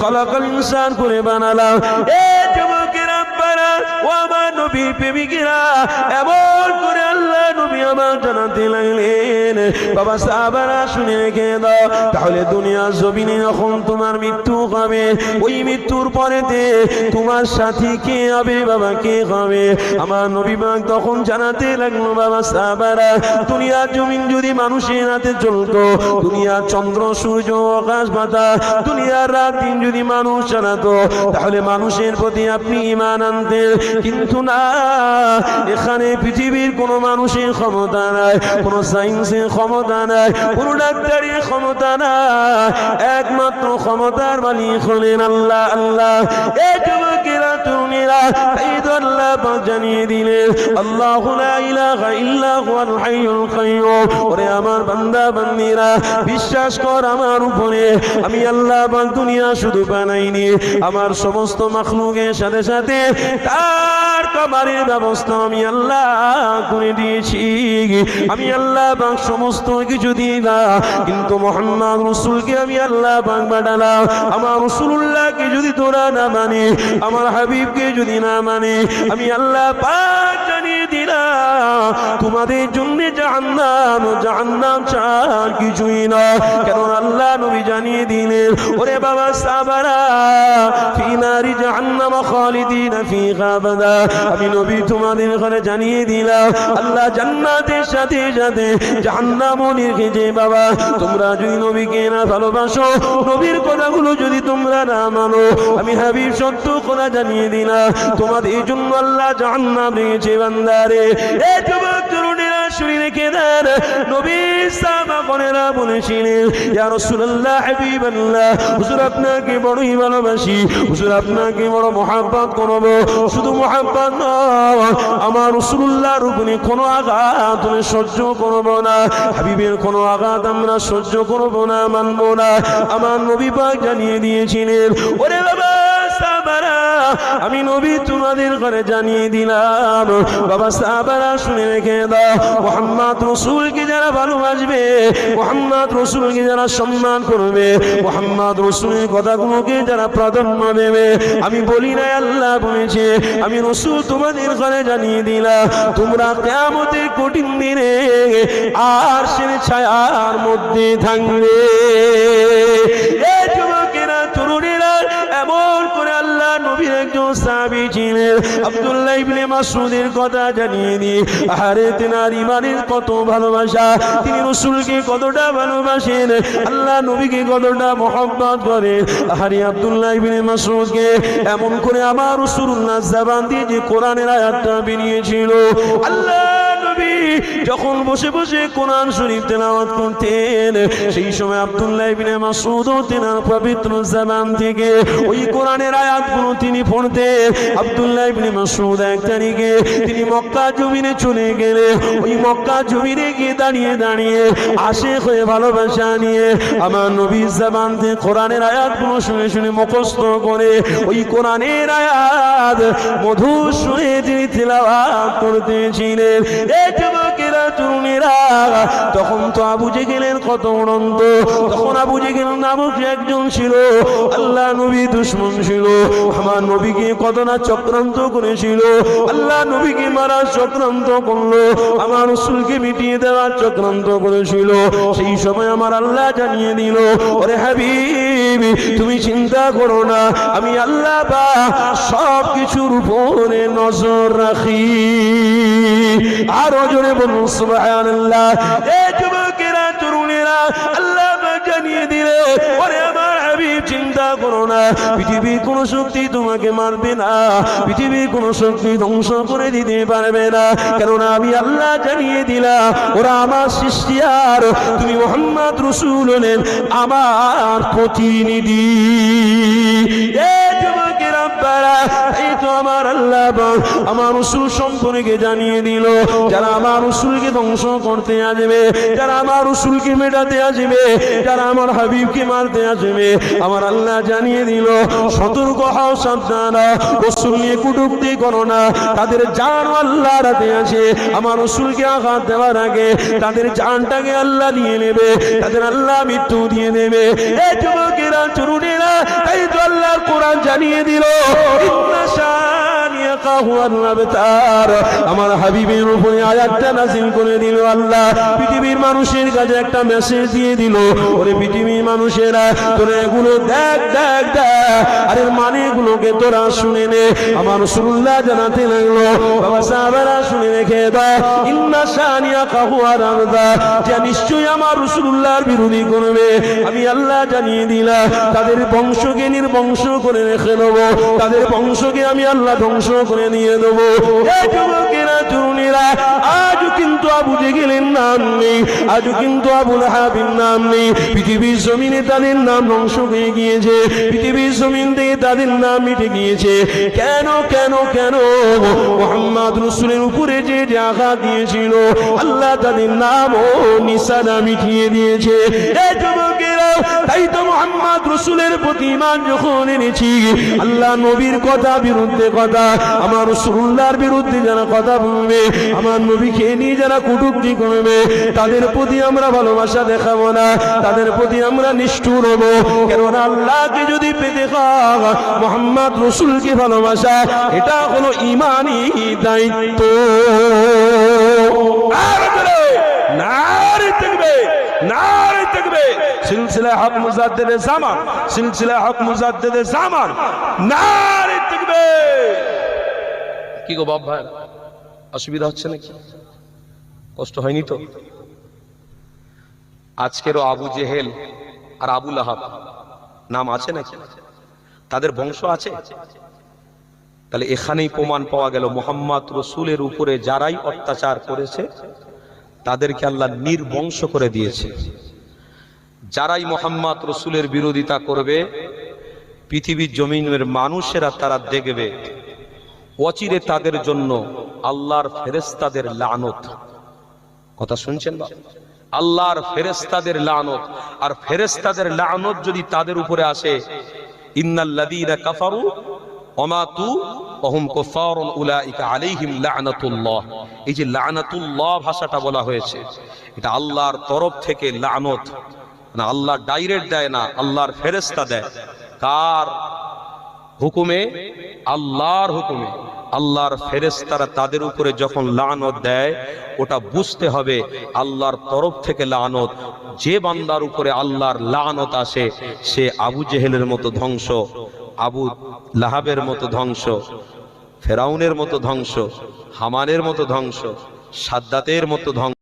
খলাকাল ইনসান করে বানালাম। এ যুবকেরা বানা ও আমার নবী প্রেমিকেরা এমন করে আল্লাহ নবী আমার জানাতে লাগলেন। বাবা, সাহাবারা শুনে রেখে দাও, তাহলে দুনিয়া জমিনে যখন তোমার মৃত্যু হবে, ওই মৃত্যুর পরেতে তোমার সাথী কে হবে, বাবা, কে হবে? আমার নবী পাক তখন জানাতে লাগল, বাবা, সাহাবারা, দুনিয়ার জমিন যদি মানুষের হাতে চলতো, দুনিয়ার চন্দ্র, সূর্য, আকাশ, বাতাস, দুনিয়ার রাত দিন যদি মানুষ চালাতো, তাহলে মানুষের প্রতি আপনি ইমান আনতেন। কিন্তু না এখানে পৃথিবীর কোনো মানুষের ক্ষমতা নাই, কোনো সায়েন্সের ক্ষমতা নাই, কোনো ডাক্তারের ক্ষমতা নাই। একমাত্র ক্ষমতার মালিক হলেন আল্লাহ আল্লাহ। এই আমার বিশ্বাস কর আমার উপরে, আমি আল্লাহ পাক দুনিয়া শুধু বানাইনি, আমার সমস্ত মাখলুকের সাথে সাথে তার কবারের ব্যবস্থা আমি আল্লাহ করে দিয়েছি। আমি আল্লাহ পাক সমস্ত কিছু দিয়ে না কিন্তু মোহাম্মদ রসুলকে আমি আল্লাহ পাক বাড়ালাম আমার রসুল্লাহকে যদি তোরা না মানে আমার হাবিবকে যদি না মানে আমি আল্লাহ পাক দিলাম তোমাদের জন্য জাহান্নাম জাহান্নাম চার কিছুই না। আল্লাহ নবী জানিয়ে দিলেন, ওরে বাবা সাবারা, ফি নারি জাহান্নাম খালিদিনা ফিহা আবাদা। আমি নবী তোমাদের ঘরে জানিয়ে দিলাম, আল্লাহ জান্নাতের সাথে সাথে বাবা। তোমরা যদি নবীকে না ভালোবাসো, নবীর কথাগুলো যদি তোমরা না মানো, আমি হাবিব সত্য কথা জানিয়ে দিলাম, তোমাদের জন্য আল্লাহ জাহান্নাম রেখেছে বান্দারে। এ যুবক তরুণীরা শুনে রেখে দেন। নবী সাহাবাগণেরা বলেছিলেন, ইয়া রাসূলুল্লাহ, হাবিবাল্লাহ, হুজুর আপনাকে বড়ই ভালোবাসি, হুজুর আপনাকে বড় মহাব্বত করব। শুধু মহাব্বত নয়, আমার রাসূলুল্লাহর উপরে কোনো আঘাত আমি সহ্য করব না। হাবিবের কোনো আঘাত আমরা সহ্য করব না, মানব না। আমার নবী পাক জানিয়ে দিয়েছিলেন, ওরে বাবা সাহাবারা আমি নবী তোমাদের ঘরে জানিয়ে দিলাম। বাবা, সাহাবারা শুনে রেখে দাও, মোহাম্মদ রসুলকে যারা ভালোবাসবে, মোহাম্মদ রসুলকে যারা সম্মান করবে, মোহাম্মদ রসুলের কথাগুলোকে যারা প্রাধান্য দেবে। আমি বলি না আল্লাহ বলেছে, আমি রসুল তোমাদের ঘরে জানিয়ে দিলাম, তোমরা কেমতের কঠিন দিনে আর সে ছায়ার মধ্যে থাকবে। আব্দুল্লাহ ইবনে মাসউদের কথা জানিয়ে দি আরে, তেনার ইমানের কত ভালোবাসা। তিনি রাসূলকে কতটা ভালোবাসেন। আল্লাহ নবীকে কতটা মহব্বত করেন। আরে, আব্দুল্লাহ ইবনে মাসউদকে এমন করে আমার রাসূলুল্লাহ জবান দিয়ে যে কোরআনের আয়াতটা বেরিয়েছিল। আল্লাহ! নবী যখন বসে বসে কোরআন শরীফ তেলাওয়াত করতেন, সেই সময় আব্দুল্লাহ ইবনে মাসউদ তেনার পবিত্র জবান থেকে ওই কোরআনের আয়াতগুলো তিনি পড়তেন। আব্দুল্লাহ ইবনে মাসউদ এক তারিখে তিনি মক্কা জমিনে চলে গেলে ওই মক্কা জমিনে গিয়ে দাঁড়িয়ে দাঁড়িয়ে আশেক হয়ে ভালোবাসা নিয়ে আমার নবীর জবান থেকে কোরআনের আয়াতগুলো শুনে শুনে মুখস্থ করে ওই কোরআনের আয়াত মধুর শুনে তিনি তেলাওয়াত করতেছিলেন। এই তখন তো আবু কত উড়ন্ত। তখন আবু নামক একজন ছিল, আল্লাহ নবী দুশ্মন ছিল, আমার নবীকে কত না চক্রান্ত করেছিল, আল্লাহ নবীকে মারার চক্রান্ত করল, আমার মিটিয়ে দেওয়ার চক্রান্ত করেছিল, সেই সময় আমার আল্লাহ জানিয়ে দিল, ওরে হাবিব, তুমি চিন্তা করো না, আমি আল্লাহ বা সব কিছুর উপরে নজর রাখি। আরও জোরে বলুন, সুবহানাল্লাহ। যুবকেরা, তরুণেরা, আল্লাহ জানিয়ে দিলে আমার হাবিব, চিন্তা করো না। কোন শক্তি তোমাকে মারবে না। কোন শক্তি ধ্বংস করে দিতে পারবে না। কেননা আমি আল্লাহ জানিয়ে দিলাম, ওরা আমার সৃষ্টি আর তুমি মোহাম্মদ রসুল হলেন আমার প্রতিনিধি। এ আমার আল্লাহ জানিয়ে দিল। সতর্ক হও, সাবধান কুটুক্তি করো না। তাদের জান আল্লাহ রাতে আছে আমার রসুলকে আঘাত দেওয়ার আগে তাদের জানটাকে আল্লাহ নিয়ে নেবে, তাদের আল্লাহ মৃত্যু দিয়ে নেবে এই যুবকেরা না তাই তো আল্লাহর কোরআন জানিয়ে দিল ইন্না। আমার হাবিবের উপরে করে দিল আল্লাহ। পৃথিবীর মানুষের কাছে একটা মেসেজ দিয়ে দিল। ওরে পৃথিবীর মানুষেরা, তোরা এগুলো দেখ দেখ দেখ। আরে মানে তোরা শুনে নে। আমার জানাতে লাগল বাবা শুনে রেখে ইন্না কাহুয়ার আলাদা যে নিশ্চয়ই আমার রসুল্লাহর বিরোধী করবে। আমি আল্লাহ জানিয়ে দিলাম, তাদের বংশকে নির্বংশ করে রেখে নেব তাদের বংশকে আমি আল্লাহ ধ্বংস করে নিয়ে দেবো যুবকেরা কিন্তু আবু জেগেলের নাম নেই, আজও কিন্তু আবুল হাবির নাম নেই। পৃথিবীর জমিনে তাদের নাম ধ্বংস হয়ে গিয়েছে, পৃথিবীর জমিন থেকে তাদের নাম মিটে গিয়েছে। কেন কেন কেন? মোহাম্মদ রসুলের উপরে যে আঘাত দিয়েছিল, আল্লাহ তাদের নাম ও নিশানা মিটিয়ে দিয়েছে। তাই তো মোহাম্মদ রসুলের প্রতি ইমান যখন এনেছি, আল্লাহ নবীর কথা, বিরুদ্ধে কথা আমার রসুল্লাহর বিরুদ্ধে যারা কথা বলবে, আমার নবীকে নিয়ে যারা কুটুক্তি করবে, তাদের প্রতি আমরা ভালোবাসা দেখাবো না, তাদের প্রতি আমরা নিষ্ঠুর হব। কেননা আল্লাহকে যদি পেতে মোহাম্মদ রসুলকে ভালোবাসা, এটা হলো ইমানই দায়িত্ব। সিলসিলা হক মুজাদ্দেদে জামান, সিলসিলা হক মুজাদ্দেদে জামান, নারে থাকবে কি গো বাপ ভাই? অসুবিধা হচ্ছে নাকি? কষ্ট হয়নি তো? আজকেরও আবু জেহেল আর আবু লাহাব নাম আছে নাকি? তাদের বংশ আছে? তাহলে এখানেই প্রমাণ পাওয়া গেল মোহাম্মদ রসুলের উপরে যারাই অত্যাচার করেছে, তাদেরকে আল্লাহ নির্বংশ করে দিয়েছে। যারাই মোহাম্মদ রসুলের বিরোধিতা করবে, পৃথিবীর জমিনের মানুষেরা তারা দেখবে অচিরে তাদের জন্য আল্লাহর ফেরেস্তাদের লানত। কথা শুনছেন বা আল্লাহর ফেরেস্তাদের লানত। আর ফেরেস্তাদের লানত যদি তাদের উপরে আসে, ইন্নাল্লাযীনা কাফারু ওমাতু ওহুম কুফারুন উলাইকা আলাইহিম লানাতুল্লাহ। এই যে লানাতুল্লাহ ভাষাটা বলা হয়েছে, এটা আল্লাহর তরফ থেকে লানত। না আল্লাহ ডাইরেক্ট দেয় না, আল্লাহর ফেরেস্তা দেয়। কার? হুকুমে, আল্লাহর হুকুমে, আল্লাহর ফেরেস্তারা তাদের উপরে যখন লানত দেয়, ওটা বুঝতে হবে আল্লাহর তরফ থেকে লানত। যে বান্দার উপরে আল্লাহর লানত আসে, সে আবু জেহেলের মতো ধ্বংস, আবু লাহাবের মতো ধ্বংস, ফেরাউনের মতো ধ্বংস, হামানের মতো ধ্বংস, সাদ্দাতের মতো ধ্বংস